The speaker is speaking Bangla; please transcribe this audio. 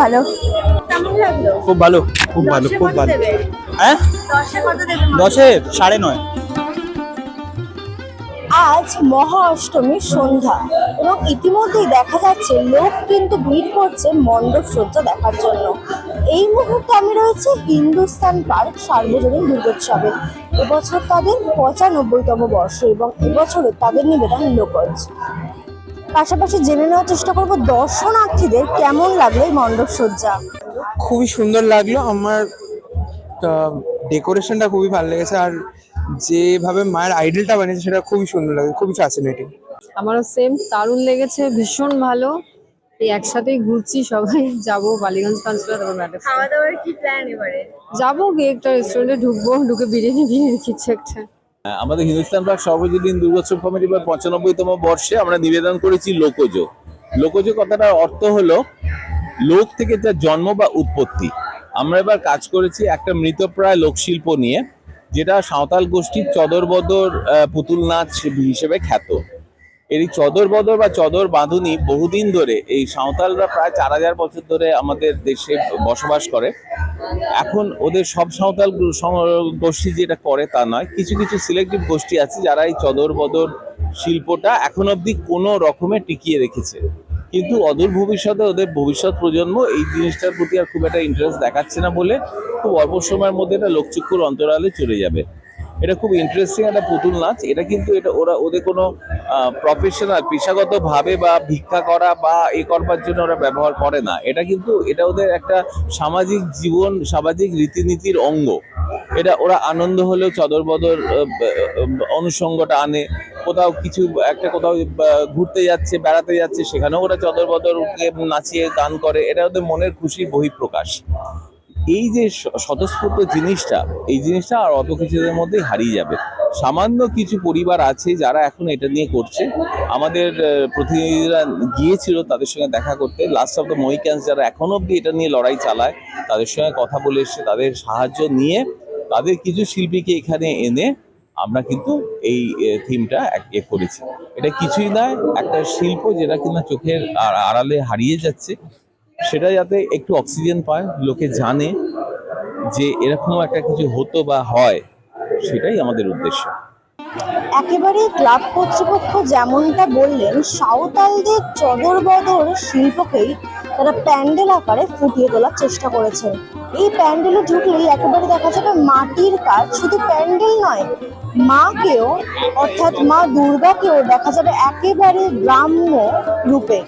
ভালো। খুব ভালো খুব ভালো খুব ভালো। হ্যাঁ? দশে? দশে? সাড়ে নয়। আজ মহা অষ্টমীর সন্ধ্যা এবং ইতিমধ্যেই দেখা যাচ্ছে লোক কিন্তু ভিড় করছে মণ্ডপ সজ্জা দেখার জন্য। এই মুহূর্তে আমি রয়েছে হিন্দুস্তান পার্ক সার্বজনীন দুর্গোৎসবে। এবছর তাদের পঁচানব্বইতম বর্ষ এবং এবছরে তাদের নিবেদন লোকজ। পাশাপাশি জেনে নেওয়ার চেষ্টা করব দর্শনার্থীদের কেমন লাগল এই মণ্ডপ সজ্জা? খুবই সুন্দর লাগল আমার ডেকোরেশনটা খুবই ভালো লেগেছে আর যেভাবে মায়ের আইডলটা বানিয়েছে সেটা খুবই সুন্দর লাগে খুবই ফ্যাসিনেটিং আমারও সেম দারুণ লেগেছে ভীষণ ভালো। এই একসাথেই ঘুরছি সবাই যাব বালিগঞ্জ পাঁচলা তারপর ম্যাটেক্স খাওয়া দাওয়ার কি প্ল্যান এবারে? যাব গিয়ে একটা রেস্টুরেন্টে ঢুকবো ঢুকে বিরিয়ানি বিরিয়ানি কিছু একটা। আমাদের হিন্দুস্তান পার্ক সর্বজনীন দুর্গোৎসব কমিটি বা পঁচানব্বইতম বর্ষে আমরা নিবেদন করেছি লোকজ। লোকজ কথাটার অর্থ হলো লোক থেকে যার জন্ম বা উৎপত্তি। আমরা এবার কাজ করেছি একটা মৃতপ্রায় লোকশিল্প নিয়ে যেটা সাঁওতাল গোষ্ঠীর চদর বদর আহ, পুতুল নাচ হিসেবে খ্যাত। এই চদর বদর বা চদর বাঁধুনি বহুদিন ধরে এই সাঁওতালরা প্রায় চার হাজার বছর ধরে আমাদের দেশে বসবাস করে। এখন ওদের সব সাঁওতাল গোষ্ঠী যেটা করে তা নয়। কিছু কিছু সিলেক্টিভ গোষ্ঠী আছে যারা এই চদর বদর শিল্পটা এখন অবধি কোনো রকমে টিকিয়ে রেখেছে। কিন্তু অদূর ভবিষ্যতে ওদের ভবিষ্যৎ প্রজন্ম এই জিনিসটার প্রতি আর খুব একটা ইন্টারেস্ট দেখাচ্ছে না বলে খুব অল্প সময়ের মধ্যে এটা লোকচক্ষুর অন্তরালে চলে যাবে। এটা খুব ইন্টারেস্টিং একটা পুতুল নাচ। এটা কিন্তু এটা ওরা, ওদের কোনো প্রফেশনাল পেশাগত ভাবে বা ভিক্ষা করা বা এ করবার জন্য ওরা ব্যবহার করে না। এটা কিন্তু, এটা ওদের একটা সামাজিক জীবন, সামাজিক রীতিনীতির অঙ্গ। এটা ওরা আনন্দ হলেও চদর বদর অনুষঙ্গটা আনে। কোথাও কিছু, একটা কোথাও ঘুরতে যাচ্ছে, বেড়াতে যাচ্ছে, সেখানেও ওরা চদর বদরকে নাচিয়ে গান করে। এটা ওদের মনের খুশির বহিঃপ্রকাশ। এই যে স্বতঃস্ফূর্ত জিনিসটা, এই জিনিসটা আর অত কিছুদের মধ্যেই হারিয়ে যাবে। সামান্য কিছু পরিবার আছে যারা এখন এটা নিয়ে করছে। আমাদের প্রতিনিধিরা গিয়েছিল তাদের সঙ্গে দেখা করতে। লাস্ট অফ দ্য মহিক্যান্স যারা এখনও অব্দি এটা নিয়ে লড়াই চালায়, তাদের সঙ্গে কথা বলে এসছে, তাদের সাহায্য নিয়ে তাদের কিছু শিল্পীকে এখানে এনে আমরা কিন্তু এই থিমটা এ করেছি। এটা কিছুই নয়, একটা শিল্প যেটা কিনা চোখের আড়ালে হারিয়ে যাচ্ছে। সেটা যাতে একটু অক্সিজেন পায়, লোকে জানে যে এরকম একটা কিছু হতো বা হয়, সেটাই আমাদের উদ্দেশ্য। একেবারে ক্লাব কর্তৃপক্ষ যেমনটা বললেন, সাঁওতালদের চদর বদর শিল্পকেই তারা প্যান্ডেল আকারে ফুটিয়ে তোলার চেষ্টা করেছেন। এই প্যান্ডেলে ঢুকলেই একেবারে দেখা যাবে মাটির কাজ শুধু প্যান্ডেল নয়, মাকেও, অর্থাৎ মা দুর্গাকেও দেখা যাবে একেবারে গ্রাম্য রূপে।